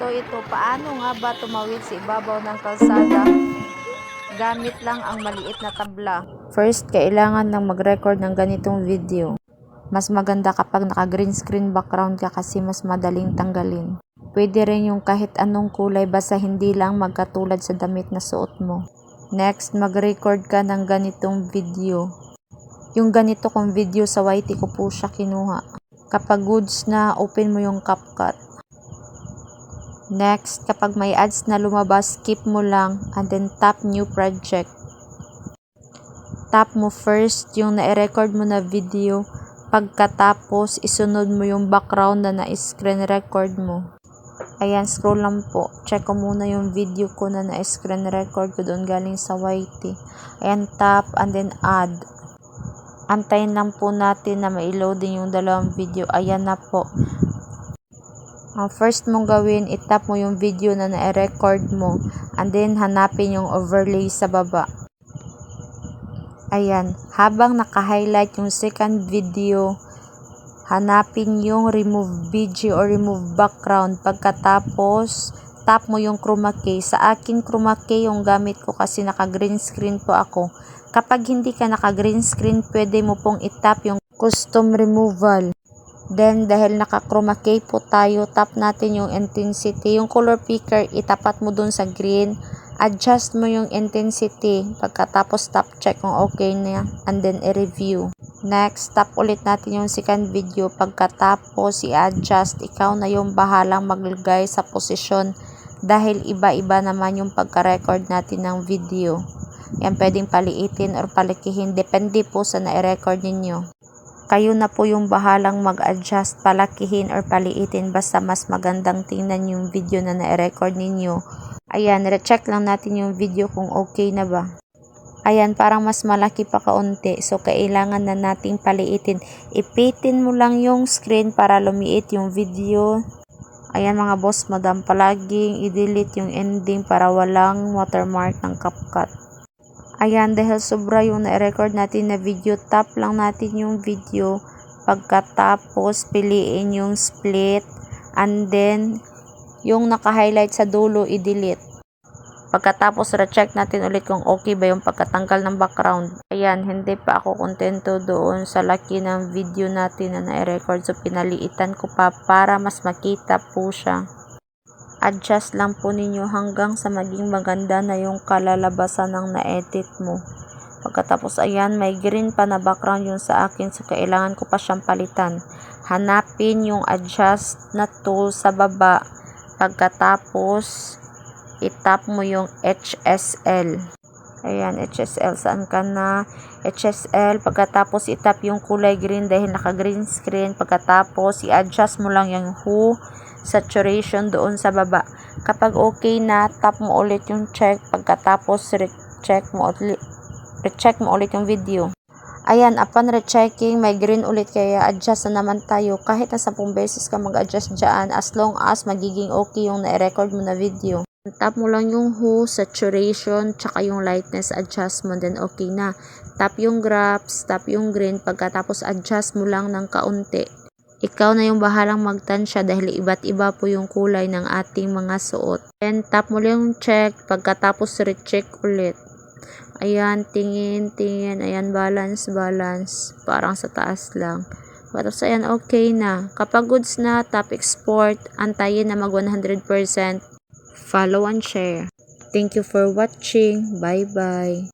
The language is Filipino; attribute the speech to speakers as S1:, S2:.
S1: So ito, paano nga ba tumawid sa ibabaw ng kalsada? Gamit lang ang maliit na tabla. First, kailangan ng mag-record ng ganitong video. Mas maganda kapag naka green screen background ka kasi mas madaling tanggalin. Pwede rin yung kahit anong kulay basta hindi lang magkatulad sa damit na suot mo. Next, mag-record ka ng ganitong video. Yung ganito kong video sa YT ko po siya kinuha. Kapag goods na, open mo yung CapCut. Next, kapag may ads na lumabas, skip mo lang and then tap new project. Tap mo first yung na-record mo na video. Pagkatapos, isunod mo yung background na na-screen record mo. Ayan, scroll lang po. Check ko muna yung video ko na na-screen record ko doon galing sa YT. Ayan, tap and then add. Antayin lang po natin na ma-load yung dalawang video. Ayan na po. Ang first mong gawin, itap mo yung video na na-record mo. And then, hanapin yung overlay sa baba. Ayan. Habang naka-highlight yung second video, hanapin yung remove video or remove background. Pagkatapos, tap mo yung chroma key. Sa akin, chroma key yung gamit ko kasi naka-green screen po ako. Kapag hindi ka naka-green screen, pwede mo pong itap yung custom removal. Then, dahil naka-chroma key po tayo, tap natin yung intensity. Yung color picker, itapat mo dun sa green. Adjust mo yung intensity. Pagkatapos, tap check kung okay na. And then, i-review. Next, tap ulit natin yung second video. Pagkatapos, i-adjust. Ikaw na yung bahalang maglagay sa posisyon. Dahil iba-iba naman yung pagka-record natin ng video. Yan pwedeng paliitin or palikihin. Depende po sa na-record ninyo kayo na po yung bahalang mag-adjust, palakihin or paliitin basta mas magandang tingnan yung video na na-record ninyo. Ayan, recheck lang natin yung video kung okay na ba. Ayan, parang mas malaki pa kaunti. So, kailangan na nating paliitin. Ipitin mo lang yung screen para lumiit yung video. Ayan mga boss, madam, palaging i-delete yung ending para walang watermark ng CapCut. Ayan, dahil sobra yung na-record natin na video, tap lang natin yung video. Pagkatapos, piliin yung split. And then, yung naka-highlight sa dulo, i-delete. Pagkatapos, recheck natin ulit kung okay ba yung pagkatanggal ng background. Ayan, hindi pa ako kontento doon sa laki ng video natin na na-record. So, pinaliitan ko pa para mas makita po siya adjust lang po ninyo hanggang sa maging maganda na yung kalalabasan ng na-edit mo. Pagkatapos ayan, may green pa na background yung sa akin so kailangan ko pa siyang palitan. Hanapin yung adjust na tool sa baba. Pagkatapos, itap mo yung HSL. Ayan, HSL. Saan ka na? HSL. Pagkatapos, itap yung kulay green dahil naka-green screen. Pagkatapos, i-adjust mo lang yung hue saturation doon sa baba. Kapag okay na, tap mo ulit yung check. Pagkatapos, recheck mo ulit, recheck mo ulit yung video. Ayan, upon rechecking, may green ulit kaya adjust na naman tayo. Kahit na 10 beses ka mag-adjust dyan, as long as magiging okay yung na-record mo na video. Tap mo lang yung hue, saturation, tsaka yung lightness adjustment, then okay na. Tap yung graphs, tap yung green, pagkatapos adjust mo lang ng kaunti. Ikaw na yung bahalang magtansya dahil iba't iba po yung kulay ng ating mga suot. Then, tap lang yung check, pagkatapos recheck ulit. Ayan, tingin, tingin, ayan, balance, balance. Parang sa taas lang. Pagkatapos, ayan, okay na. Kapag goods na, tap export, antayin na mag 100%. Follow and share. Thank you for watching. Bye-bye.